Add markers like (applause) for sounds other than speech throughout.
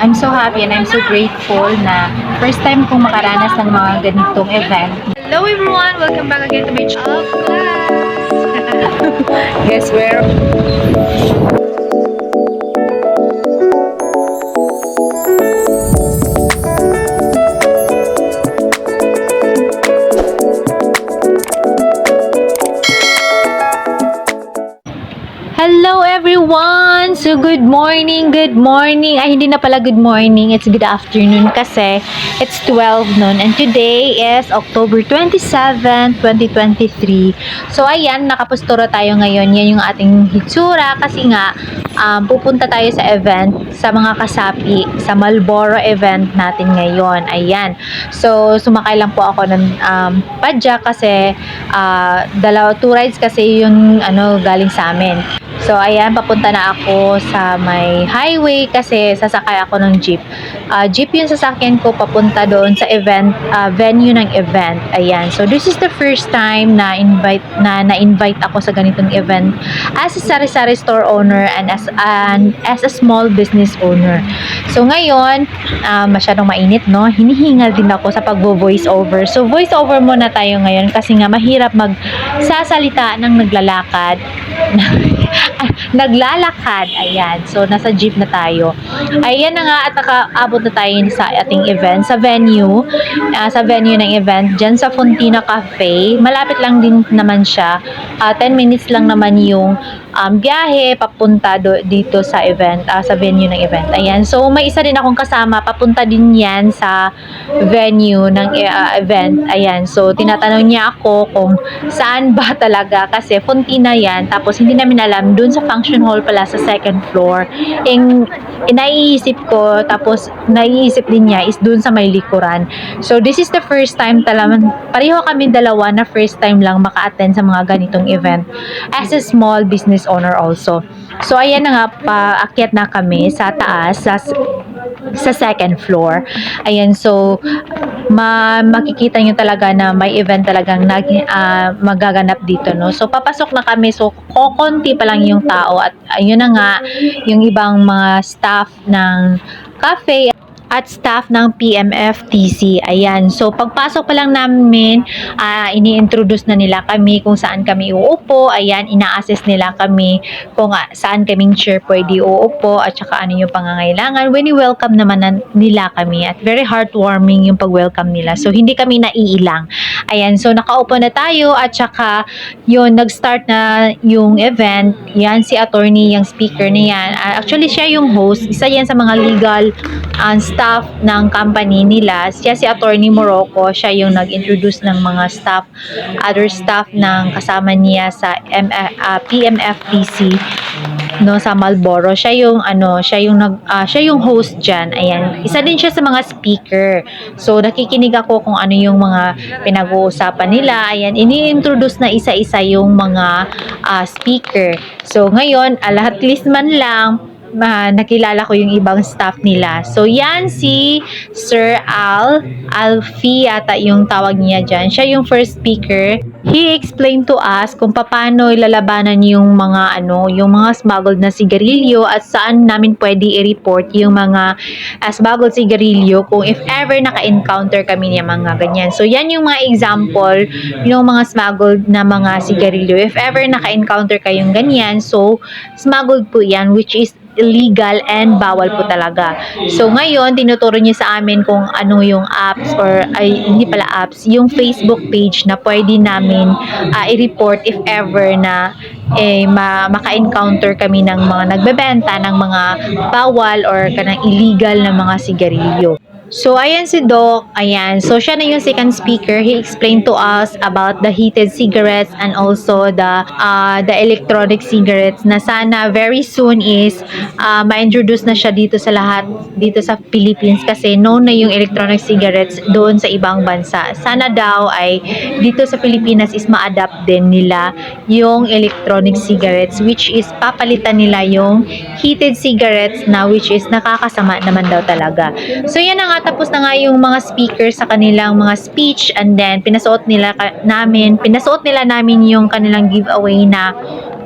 I'm so happy and I'm so grateful na first time kong makaranas ng mga ganitong event. Hello everyone! Welcome back again to my channel. (laughs) Guess where? Hello everyone! So good morning, good morning. Ay hindi na pala good morning, it's good afternoon kasi it's 12 noon and today is October 27, 2023. So ayan, nakapustura tayo ngayon. Yan yung ating hitsura kasi nga um, pupunta tayo sa event sa mga kasapi sa Malboro event natin ngayon. Ayan. So sumakay lang po ako ng um, padya kasi ah, dalawa two rides kasi yung ano galing sa amin. So, ayan, papunta na ako sa may highway kasi sasakay ako ng jeep. Ah, jeep yung sasakyan ko papunta doon sa event, ah, venue ng event. Ayan. So, this is the first time na invite na na-invite ako sa ganitong event as a sari-sari store owner and as an as a small business owner. So, ngayon, ah, masyadong mainit, no? Hinihingal din ako sa pagbo-voice over. So, voice over muna tayo ngayon kasi nga mahirap magsasalita ng naglalakad. (laughs) naglalakad. Ayan. So, nasa jeep na tayo. Ayan na nga at nakaabot na tayo sa ating event, sa venue. ah, sa venue ng event, dyan sa Fontina Cafe. Malapit lang din naman siya. Ah, 10 minutes lang naman yung um, biyahe papunta do, dito sa event, ah, sa venue ng event. Ayan. So, may isa din akong kasama. Papunta din yan sa venue ng ah, event. Ayan. So, tinatanong niya ako kung saan ba talaga kasi Fontina yan. Tapos, hindi namin alam dun sa function hall pala sa second floor. Ing, naiisip ko, tapos naiisip din niya is dun sa may likuran. So, this is the first time talaman, pareho kami dalawa na first time lang maka-attend sa mga ganitong event as a small business owner also. So, ayan na nga, paakyat na kami sa taas, sa, sa second floor. Ayan, so, ma makikita nyo talaga na may event talagang nag, ah, magaganap dito, no? So, papasok na kami. So, kokonti pa lang yung tao. At ayun na nga, yung ibang mga staff ng cafe at staff ng PMFTC. Ayan. So, pagpasok pa lang namin, ah, ini-introduce na nila kami kung saan kami uupo. Ayan, ina-assess nila kami kung ah, saan kaming chair pwede uupo at saka ano yung pangangailangan. When welcome naman na nila kami at very heartwarming yung pag-welcome nila. So, hindi kami naiilang. Ayan. So, nakaupo na tayo at saka yun, nag-start na yung event. Yan, si attorney, yung speaker na yan. Ah, actually, siya yung host. Isa yan sa mga legal ang staff ng company nila. Siya si Attorney Morocco, siya yung nag-introduce ng mga staff, other staff ng kasama niya sa M- ah, PMFTC no sa Malboro. Siya yung ano, siya yung nag ah, siya yung host diyan. Ayan. Isa din siya sa mga speaker. So nakikinig ako kung ano yung mga pinag-uusapan nila. Ayan, ini-introduce na isa-isa yung mga ah, speaker. So ngayon, ah, lahat list man lang ma nakilala ko yung ibang staff nila. So, yan si Sir Al. Alfie yata yung tawag niya dyan. Siya yung first speaker. He explained to us kung paano ilalabanan yung mga ano, yung mga smuggled na sigarilyo at saan namin pwede i-report yung mga uh, smuggled sigarilyo kung if ever naka-encounter kami niya mga ganyan. So, yan yung mga example yung mga smuggled na mga sigarilyo. If ever naka-encounter kayong ganyan, so smuggled po yan which is illegal and bawal po talaga. So ngayon, tinuturo niya sa amin kung ano yung apps or ay hindi pala apps, yung Facebook page na pwede namin ah, i-report if ever na eh, ma- maka-encounter kami ng mga nagbebenta ng mga bawal or kanang illegal na mga sigarilyo. So, ayan si Doc. Ayan. So, siya na yung second speaker. He explained to us about the heated cigarettes and also the uh, the electronic cigarettes na sana very soon is uh, ma-introduce na siya dito sa lahat dito sa Philippines kasi known na yung electronic cigarettes doon sa ibang bansa. Sana daw ay dito sa Pilipinas is ma-adapt din nila yung electronic cigarettes which is papalitan nila yung heated cigarettes na which is nakakasama naman daw talaga. So, yan na nga tapos na nga yung mga speakers sa kanilang mga speech and then pinasuot nila namin, pinasuot nila namin yung kanilang giveaway na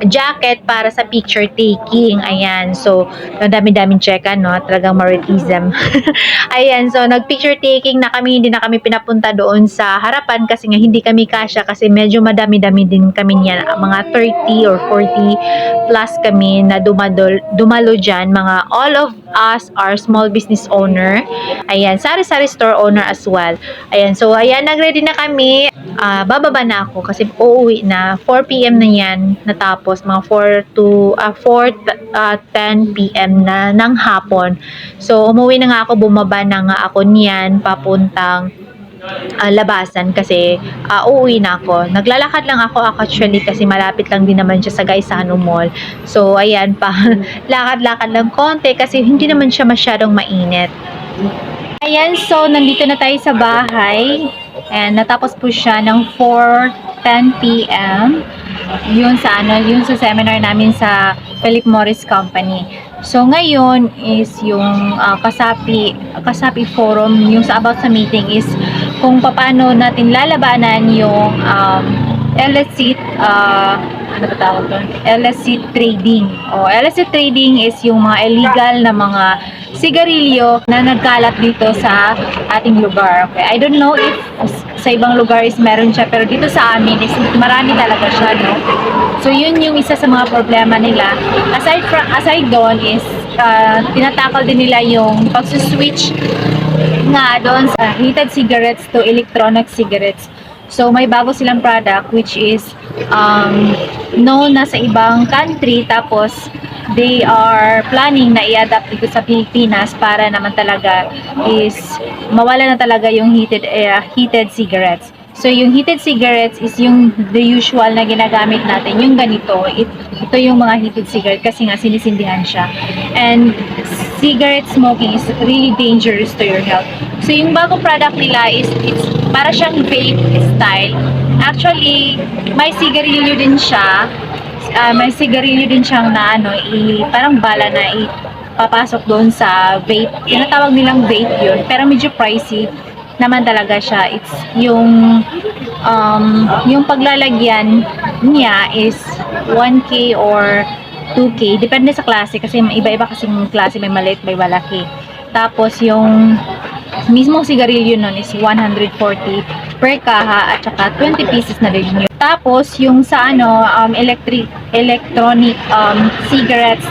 jacket para sa picture taking. Ayan. So, ang dami-daming checka, no? Talagang maritism. (laughs) Ayan. So, nag-picture taking na kami. Hindi na kami pinapunta doon sa harapan kasi nga hindi kami kasya kasi medyo madami-dami din kami niyan. Mga 30 or 40 plus kami na dumadol, dumalo dyan. Mga all of us are small business owner. Ayan. Sari-sari store owner as well. Ayan. So, ayan. Nag-ready na kami. Ah, bababa na ako kasi uuwi na 4 p.m. na yan natapos mga 4 to ah, 4 ah, 10 p.m. na ng hapon. So umuwi na nga ako bumaba na nga ako niyan papuntang ah, labasan kasi ah, uuwi na ako. Naglalakad lang ako actually kasi malapit lang din naman siya sa Gaisano Mall. So ayan pa (laughs) lakad-lakad lang konti kasi hindi naman siya masyadong mainit. Ayan, so nandito na tayo sa bahay. And natapos po siya ng 4:10 p.m. Yun sa ano, yun sa seminar namin sa Philip Morris Company. So ngayon is yung ah, Kasapi Kasapi Forum, yung sa about sa meeting is kung paano natin lalabanan yung um, illicit uh, ano ba tawag doon? illicit trading. O illicit trading is yung mga illegal na mga sigarilyo na nagkalat dito sa ating lugar. Okay, I don't know if sa ibang lugar is meron siya pero dito sa amin is marami talaga siya, no? So yun yung isa sa mga problema nila. Aside from aside doon is uh, tinatakal din nila yung pagsuswitch nga doon sa heated cigarettes to electronic cigarettes. So may bago silang product which is um, known na sa ibang country tapos they are planning na i-adapt dito sa Pilipinas para naman talaga is mawala na talaga yung heated uh, heated cigarettes. So yung heated cigarettes is yung the usual na ginagamit natin, yung ganito. It, ito yung mga heated cigarette kasi nga sinisindihan siya. And cigarette smoking is really dangerous to your health. So yung bagong product nila is it's para siyang vape style. Actually, may sigarilyo din siya. Ah, may sigarilyo din siyang na ano, i, parang bala na ipapasok doon sa vape. Tinatawag nilang vape yun. Pero medyo pricey naman talaga siya. It's yung um, yung paglalagyan niya is 1K or 2K. Depende sa klase kasi iba-iba kasing klase. May maliit, may malaki. Tapos yung mismong sigarilyo nun is 140 per kaha at saka 20 pieces na din yun. Tapos yung sa ano um, electric electronic um, cigarettes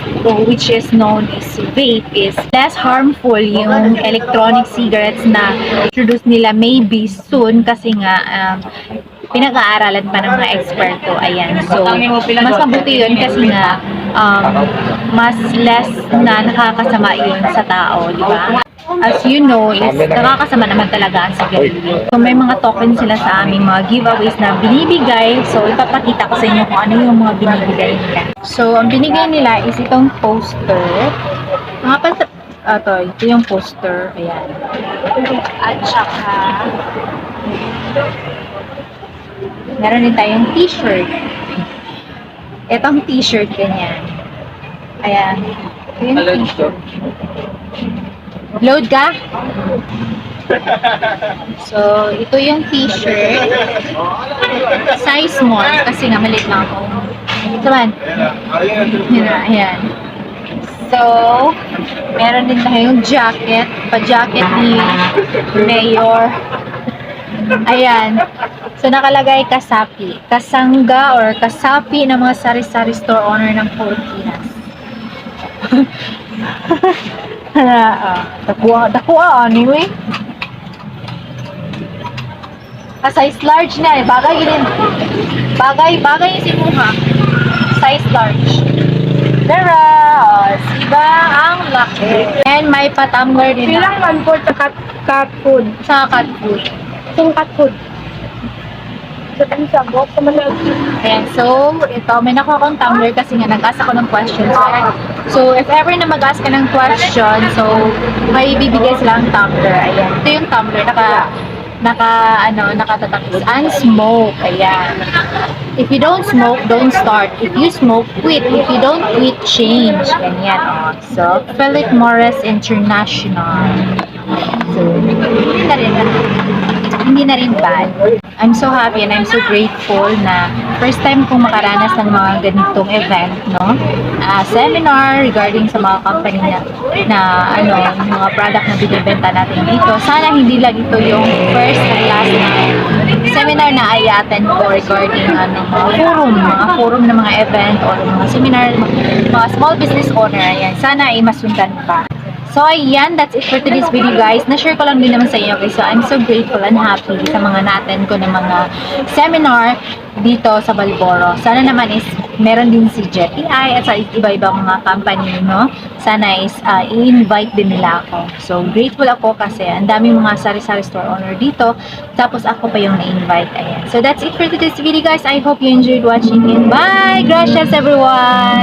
which is known as vape is less harmful yung electronic cigarettes na introduce nila maybe soon kasi nga um, pinag-aaralan pa ng mga eksperto. Ayan. So, mas mabuti yun kasi nga um, mas less na nakakasama yun sa tao, di ba? As you know, is nakakasama naman talaga ang sigarilyo. So, may mga token sila sa aming mga giveaways na binibigay. So, ipapakita ko sa inyo kung ano yung mga binibigay nila. So, ang binigay nila is itong poster. Mga pa ah, to, ito yung poster. Ayan. At saka, meron din tayong t-shirt. Itong t-shirt, ganyan. Ayan. Ito yung t-shirt. Load ka? (laughs) So, ito yung t-shirt. Size small kasi nga maliit lang ako. Yan na, ayan. So, meron din tayong jacket. Pa-jacket ni Mayor. Ayan. So, nakalagay kasapi. Kasangga or kasapi ng mga sari-sari store owner ng Pilipinas. (laughs) Ah, Dakuha, dakuha, anyway. Ah, size large na eh. Bagay yun. Bagay, bagay yung sinuha. Size large. Tara! Oh, siba ang laki. And may pa-tumbler din na. man po sa cat, cat food. Sa cat food. Yung cat food. Sa tansa, buhok sa malag. Ayan, so, ito, may nakuha akong tumbler kasi nga nag-ask ako ng question. So, so, if ever na mag-ask ka ng question, so, may bibigay silang tumbler. Ayan, ito yung tumbler, naka, naka, ano, nakatatak is unsmoke. Ayan. If you don't smoke, don't start. If you smoke, quit. If you don't quit, change. Ganyan, oh. So, Philip Morris International. So, hindi na rin, hindi na rin bad. I'm so happy and I'm so grateful na first time kong makaranas ng mga ganitong event, no? Ah, seminar regarding sa mga company na, na ano, mga product na binibenta natin dito. Sana hindi lang ito yung first and last na seminar na I attend ko regarding ano, mga forum, mga forum ng mga event or mga seminar, mga small business owner. Ayan. Sana ay masundan pa. So, ayan, that's it for today's video, guys. Na-share ko lang din naman sa inyo, guys. So, I'm so grateful and happy sa mga natin ko ng mga seminar dito sa Balboro. Sana naman is meron din si JTI at sa iba-ibang mga company, no? Sana is uh, i-invite din nila ako. So, grateful ako kasi ang daming mga sari-sari store owner dito. Tapos, ako pa yung na-invite. Ayan. So, that's it for today's video, guys. I hope you enjoyed watching and bye! Gracias, everyone!